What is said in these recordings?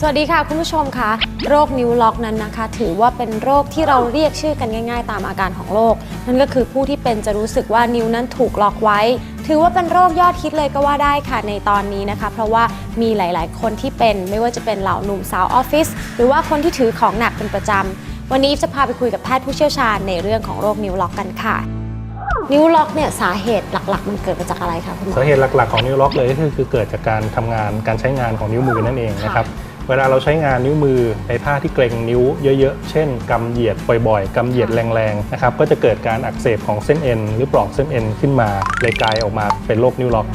สวัสดีค่ะคุณผู้ชมคะโรคนิ้วล็อกนั้นนะคะ ถือว่าเป็นโรคที่เราเรียกชื่อกันง่าย ๆ ตามอาการของโรคนั่นก็คือผู้ที่เป็นจะรู้สึกว่านิ้วนั้นถูกล็อกไว้ ถือว่าเป็นโรคยอดฮิตเลยก็ว่าได้ค่ะในตอนนี้นะคะ เพราะว่ามีหลายๆ คนที่เป็นไม่ว่าจะเป็นเหล่าหนุ่มสาวออฟฟิศหรือว่าคนที่ถือของหนักเป็นประจำวันนี้จะพาไปคุยกับแพทย์ผู้เชี่ยวชาญในเรื่องของโรคนิ้วล็อกกันค่ะนิ้วล็อกเนี่ยสาเหตุหลักๆ มันเกิดมาจากอะไรคะคุณหมอสาเหตุหลักๆของนิ้วล็อกเลยก็คือเกิดจากการทำงานการใช้งานของนิ้วมือนั่นเองนะครับ เวลาเราใช้งานนิ้วมือในท่าที่เกร็งนิ้วเยอะๆ เช่นกำเหยียดบ่อยๆกำเหยียดแรงๆนะครับก็จะเกิดการอักเสบของเส้นเอ็นหรือปลอกเส้นเอ็นขึ้นมาเลยกลายออกมาเป็นโรคนิ้วล็อก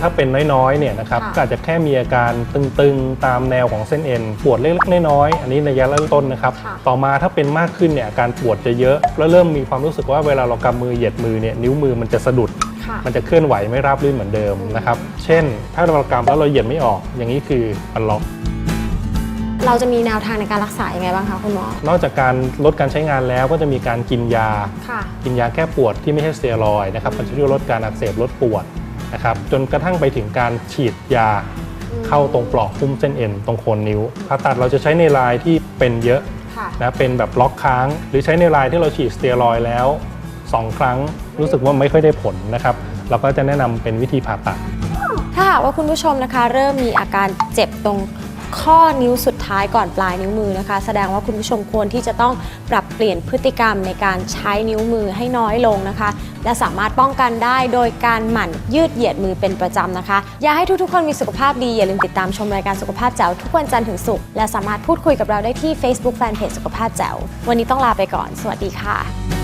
ถ้าเป็นน้อยๆเนี่ยนะครับค่ะ ก็อาจจะแค่มีอาการตึงๆตามแนวของเส้นเอ็นปวดเล็กๆน้อยๆอันนี้ในระยะเริ่มต้นนะครับ ค่ะ ต่อมาถ้าเป็นมากขึ้นเนี่ยอาการปวดจะเยอะ แล้วเริ่มมีความรู้สึกว่าเวลาเรากำมือเหยียดมือเนี่ยนิ้วมือมันจะสะดุดค่ะ มันจะเคลื่อนไหวไม่ราบรื่นเหมือนเดิมนะครับ เช่น ถ้าเรากำแล้วเราเหยียดไม่ออก อย่างนี้คือมันล็อก เราจะมีแนวทางในการรักษายังไงบ้างคะคุณหมอ นอกจากการลดการใช้งานแล้วก็จะมีการกินยา ค่ะ กินยาแก้ปวดที่ไม่ใช่สเตียรอยด์นะครับ มันจะช่วยลดการอักเสบลดปวดนะครับ จนกระทั่งไปถึงการฉีดยาเข้าตรงปลอกหุ้มเส้นเอ็นตรงโคนนิ้วผ่าตัดเราจะใช้ในรายที่เป็นเยอะค่ะ นะเป็นแบบล็อกค้าง หรือใช้ในรายที่เราฉีดสเตียรอยด์แล้ว 2 ครั้งรู้สึกว่าไม่ค่อยได้ผลนะครับ เราก็จะแนะนำเป็นวิธีผ่าตัด ถ้าหากว่าคุณผู้ชมนะคะ เริ่มมีอาการเจ็บตรงข้อนิ้วสุดท้ายก่อนปลายนิ้วมือนะคะ แสดงว่าคุณผู้ชมควรที่จะต้องปรับเปลี่ยนพฤติกรรมในการใช้นิ้วมือให้น้อยลงนะคะ และสามารถป้องกันได้โดยการหมั่นยืดเหยียดมือเป็นประจำนะคะ อยากให้ทุกๆ คนมีสุขภาพดี อย่าลืมติดตามชมรายการสุขภาพแจ๋วทุกวันจันทร์ถึงศุกร์และสามารถพูดคุยกับเราได้ที่ Facebook Fanpage สุขภาพแจ๋ววันนี้ต้องลาไปก่อน สวัสดีค่ะ